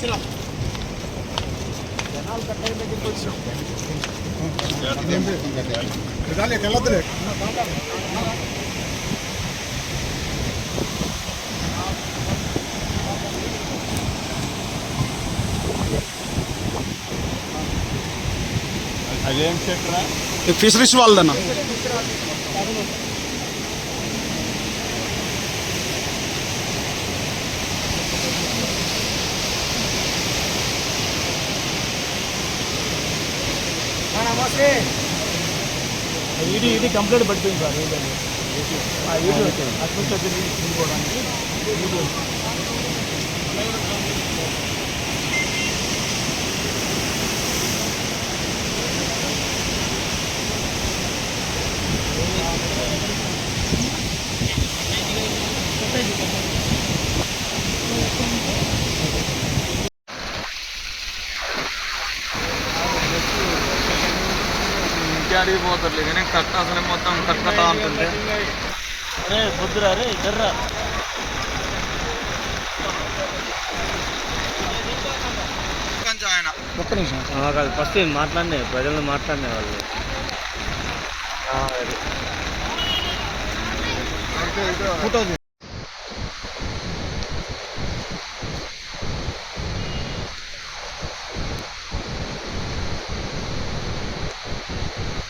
Gracias. అదేం చెట్రా fisheries వాళ్ళదన్నా ఇది ఇది కంప్లీట్ పడిపోయింది సార్ వీడియో అక్కడ తీసుకోవడానికి వీడియో ఇంటికి పోతారు కానీ కట్ట అసలు మొత్తం కట్టకట్టా ఉంటుంది అరే బుద్ధురా రే ఇద్దర్రా ఒక్క నిమిషం. కాదు ఫస్ట్ మాట్లాడినే ప్రజలు మాట్లాడినే వాళ్ళు. ఫోటో